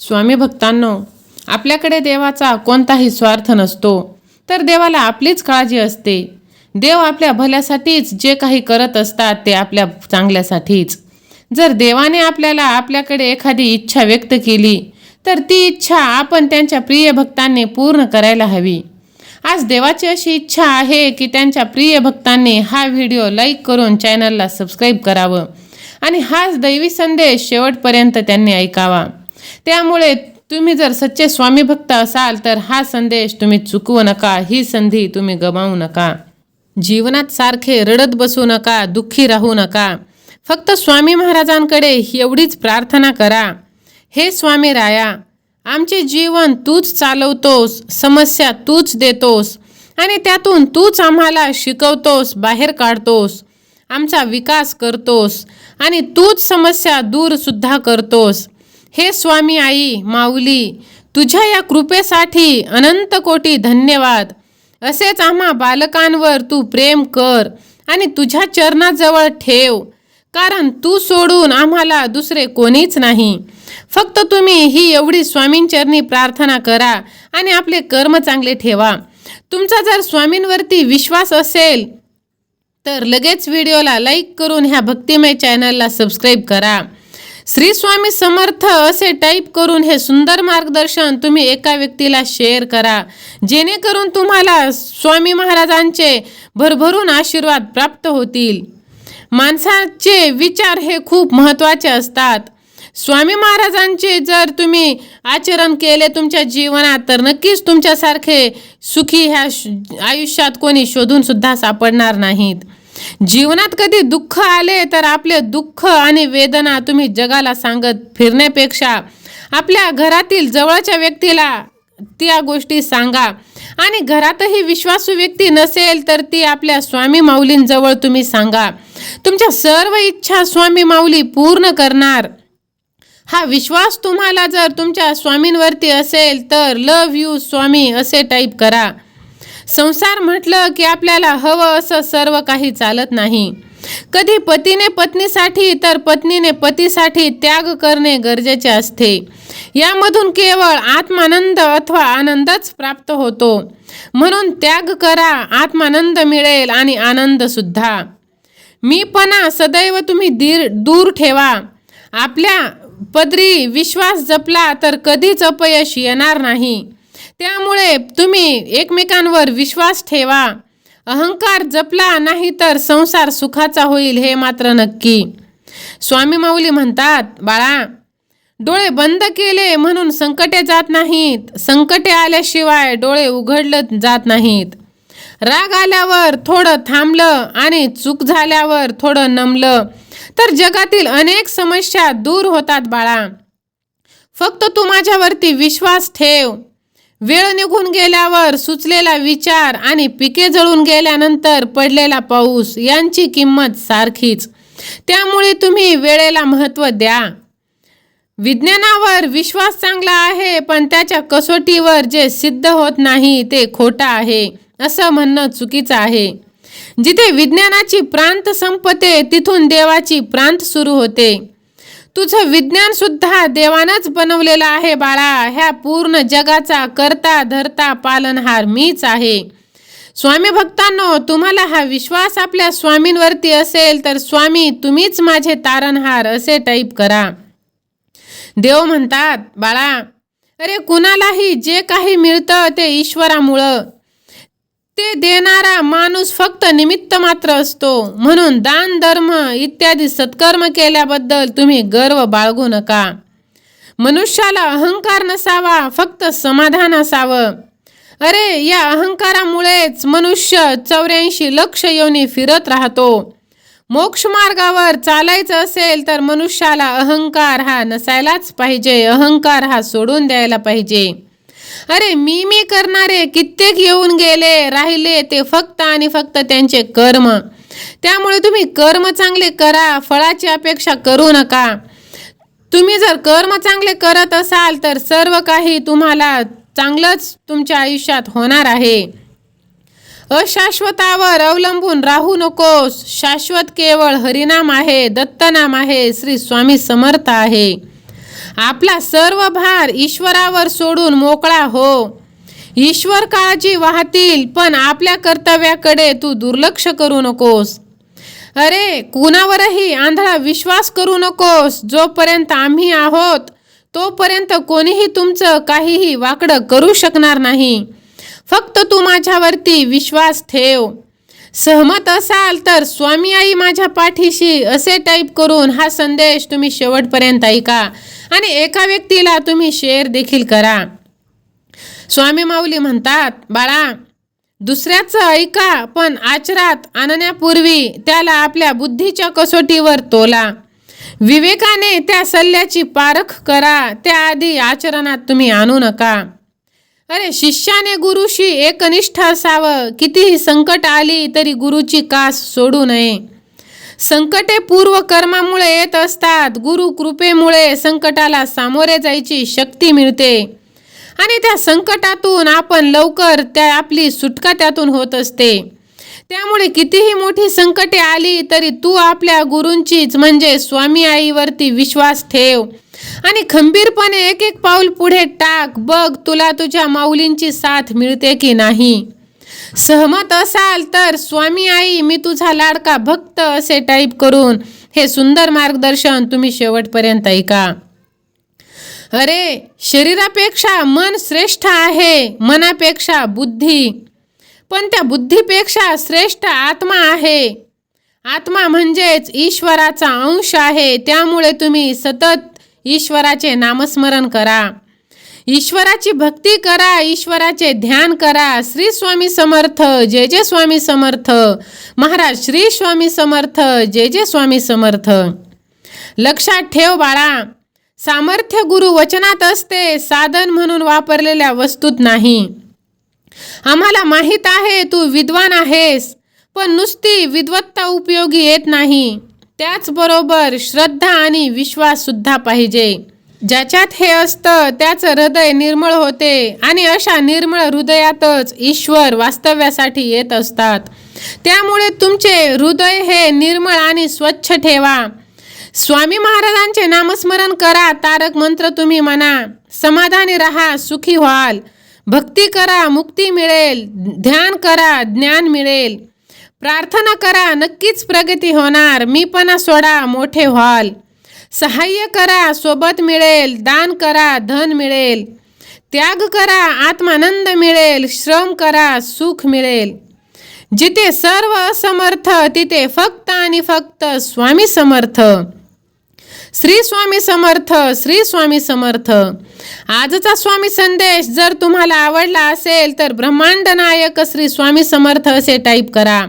स्वामी भक्तांनो आपल्याकडे देवाचा कोणताही स्वार्थ नसतो तर देवाला आपलीच काळजी असते. देव आपल्या भल्यासाठीच जे काही करत असतात ते आपल्या चांगल्यासाठीच. जर देवाने आपल्याला आपल्याकडे एखादी इच्छा व्यक्त केली तर ती इच्छा आपण त्यांच्या प्रिय भक्तांनी पूर्ण करायला हवी. आज देवाची अशी इच्छा आहे की त्यांच्या प्रिय भक्तांनी हा व्हिडिओ लाईक करून चॅनलला सबस्क्राईब करावं आणि हाच दैवी संदेश शेवटपर्यंत त्यांनी ऐकावा. त्यामुळे तुम्ही जर सच्चे स्वामी भक्त असाल तर हा संदेश तुम्ही चुकवू नका ही संधी तुम्ही गमावू नका. जीवनात सारखे रडत बसू नका दुःखी राहू नका. फक्त स्वामी महाराजांकडे एवढीच प्रार्थना करा. हे स्वामी राया आमचे जीवन तूच चालवतोस समस्या तूच देतोस आणि त्यातून तूच आम्हाला शिकवतोस बाहेर काढतोस. आमचा विकास करतोस आणि तूच समस्या दूरसुद्धा करतोस. हे स्वामी आई माऊली तुझ्या या कृपेसाठी अनंत कोटी धन्यवाद. असेच आम्हा बालकांवर तू प्रेम कर आणि तुझ्या चरणाजवळ ठेव. कारण तू सोडून आम्हाला दुसरे कोणीच नाही. फक्त तुम्ही ही एवढी स्वामींचरणी प्रार्थना करा आणि आपले कर्म चांगले ठेवा. तुमचा जर स्वामींवरती विश्वास असेल तर लगेच व्हिडिओला लाईक करून ह्या भक्तिमय चॅनलला सबस्क्राईब करा. श्री स्वामी समर्थ असे टाईप करून हे सुंदर मार्गदर्शन तुम्ही एका व्यक्तीला शेअर करा. जेणेकरून तुम्हाला स्वामी महाराजांचे भरभरून आशीर्वाद प्राप्त होतील. माणसाचे विचार हे खूप महत्त्वाचे असतात. स्वामी महाराजांचे जर तुम्ही आचरण केले तुमच्या जीवनात तर नक्कीच तुमच्यासारखे सुखी ह्या आयुष्यात कोणी शोधून सुद्धा सापडणार नाहीत. जीवनात कधी दुःख आले तर आपले दुःख आणि वेदना तुम्ही जगाला सांगत फिरण्यापेक्षा आपल्या घरातील जवळच्या व्यक्तीला त्या गोष्टी सांगा. आणि घरातही विश्वासू व्यक्ती नसेल तर ती आपल्या स्वामी माऊलींजवळ तुम्ही सांगा. तुमच्या सर्व इच्छा स्वामी माऊली पूर्ण करणार. हा विश्वास तुम्हाला जर तुमच्या स्वामींवरती असेल तर लव यू स्वामी असे टाईप करा. संसार म्हटलं की आपल्याला हवं असं सर्व काही चालत नाही. कधी पतीने पत्नीसाठी तर पत्नीने पतीसाठी त्याग करणे गरजेचे असते. यामधून केवळ आत्मानंद अथवा आनंदच प्राप्त होतो. म्हणून त्याग करा आत्मानंद मिळेल आणि आनंदसुद्धा मीपणा सदैव तुम्ही दीर दूर ठेवा. आपल्या पदरी विश्वास जपला तर कधीच अपयश येणार नाही. त्यामुळे तुम्ही एकमेकांवर विश्वास ठेवा. अहंकार जपला नाही तर संसार सुखाचा होईल हे मात्र नक्की. स्वामी माऊली म्हणतात बाळा डोळे बंद केले म्हणून संकटे जात नाहीत. संकटे आल्याशिवाय डोळे उघडलं जात नाहीत. राग आल्यावर थोडं थांबलं आणि चूक झाल्यावर थोडं नमलं. तर जगातील अनेक समस्या दूर होतात बाळा. फक्त तू माझ्यावरती विश्वास ठेव. वेळ निघून गेल्यावर सुचलेला विचार आणि पिके जळून गेल्यानंतर पडलेला पाऊस यांची किंमत सारखीच. त्यामुळे तुम्ही वेळेला महत्त्व द्या. विज्ञानावर विश्वास चांगला आहे पण त्याच्या कसोटीवर जे सिद्ध होत नाही ते खोटं आहे असं म्हणणं चुकीचं आहे. जिथे विज्ञानाची प्रांत संपते तिथून देवाची प्रांत सुरू होते. तुझं विज्ञान सुद्धा देवानच बनवलेलं आहे बाळा. ह्या पूर्ण जगाचा करता धरता पालनहार मीच आहे. स्वामी भक्तांनो तुम्हाला हा विश्वास आपल्या स्वामींवरती असेल तर स्वामी तुम्हीच माझे तारणहार असे टाईप करा. देव म्हणतात बाळा अरे कुणालाही जे काही मिळतं ते ईश्वरामुळं. ते देणारा माणूस फक्त निमित्त मात्र असतो. म्हणून दान धर्म इत्यादी सत्कर्म केल्याबद्दल तुम्ही गर्व बाळगू नका. मनुष्याला अहंकार नसावा फक्त समाधान असावं. अरे या अहंकारामुळेच मनुष्य चौऱ्याऐंशी लक्ष योनी फिरत राहतो. मोक्ष मार्गावर चालायचं असेल तर मनुष्याला अहंकार हा नसायलाच पाहिजे अहंकार हा सोडून द्यायला पाहिजे. अरे मी मी करणारे कित्येक येऊन गेले राहिले ते फक्त आणि फक्त त्यांचे कर्म. त्यामुळे तुम्ही कर्म चांगले करा फळाची अपेक्षा करू नका. तुम्ही जर कर्म चांगले करत असाल तर सर्व काही तुम्हाला चांगलंच तुमच्या आयुष्यात होणार आहे. अशाश्वतावर अवलंबून राहू नकोस शाश्वत केवळ हरिनाम आहे दत्तनाम आहे श्री स्वामी समर्थ आहे. आपला सर्व भार ईश्वरावर सोडून मोकळा हो. ईश्वर काळजी वाहतील पण आपल्या कर्तव्याकडे तू दुर्लक्ष करू नकोस. अरे कुणावरही आंधळा विश्वास करू नकोस. जोपर्यंत आम्ही आहोत तोपर्यंत कोणीही तुमचं काहीही वाकडं करू शकणार नाही. फक्त तू माझ्यावरती विश्वास ठेव. सहमत असाल तर स्वामी आई माझ्या पाठीशी असे टाईप करून हा संदेश तुम्ही शेवटपर्यंत ऐका. आणि एका व्यक्तीला तुम्ही शेअर देखील करा. स्वामी माऊली म्हणतात बाळा दुसऱ्याचं ऐका पण आचरात आणण्यापूर्वी त्याला आपल्या बुद्धीच्या कसोटीवर तोला. विवेकाने त्या सल्ल्याची पारख करा त्याआधी आचरणात तुम्ही आणू नका. अरे शिष्याने गुरुशी एकनिष्ठ असावं. कितीही संकट आली तरी गुरुची कास सोडू नये. संकटे पूर्व कर्मामुळे येत असतात. गुरु कृपेमुळे संकटाला सामोरे जायची शक्ती मिळते. आणि त्या संकटातून आपण लवकर त्या आपली सुटका त्यातून होत असते. त्यामुळे कितीही मोठी संकटे आली तरी तू आपल्या गुरूंचीच म्हणजे स्वामी आईवरती विश्वास ठेव. आणि खंबीरपणे एक एक पाऊल पुढे टाक. बघ तुला तुझ्या माऊलींची साथ मिळते की नाही? सहमत असाल तर स्वामी आई मी तुझा लाडका भक्त असे टाईप करून हे सुंदर मार्गदर्शन तुम्ही शेवटपर्यंत ऐका. अरे शरीरापेक्षा मन श्रेष्ठ आहे मनापेक्षा बुद्धी. पण त्या बुद्धीपेक्षा श्रेष्ठ आत्मा आहे. आत्मा म्हणजेच ईश्वराचा अंश आहे त्यामुळे तुम्ही सतत ईश्वराचे नामस्मरण करा. ईश्वराची भक्ती करा ईश्वराचे ध्यान करा. श्री स्वामी समर्थ जय जय स्वामी समर्थ. महाराज श्री स्वामी समर्थ जय जय स्वामी समर्थ. लक्षात ठेव बाळा सामर्थ्य गुरु वचनात असते साधन म्हणून वापरलेल्या वस्तूत नाही. आम्हाला माहीत आहे तू विद्वान आहेस पण नुसती विद्वत्ता उपयोगी येत नाही. त्याचबरोबर श्रद्धा आणि विश्वास सुद्धा पाहिजे. ज्याच्यात हे असतं त्याचं हृदय निर्मळ होते आणि अशा निर्मळ हृदयातच ईश्वर वास्तव्यासाठी येत असतात. त्यामुळे तुमचे हृदय हे निर्मळ आणि स्वच्छ ठेवा. स्वामी महाराजांचे नामस्मरण करा तारक मंत्र तुम्ही म्हणा. समाधानी राहा सुखी व्हाल. भक्ती करा मुक्ती मिळेल. ध्यान करा ज्ञान मिळेल. प्रार्थना करा नक्कीच प्रगती होणार. मीपणा सोडा मोठे व्हाल. सहाय्य करा सोबत मिळेल दान करा धन मिळेल. त्याग करा आत्मानंद मिळेल श्रम करा सुख मिळेल. जिथे सर्व असमर्थ तिथे फक्त आणि फक्त स्वामी समर्थ. श्री स्वामी समर्थ श्री स्वामी समर्थ. आजचा स्वामी संदेश जर तुम्हाला आवडला असेल तर ब्रह्मांड नायक श्री स्वामी समर्थ असे टाईप करा.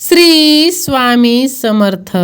श्री स्वामी समर्थ.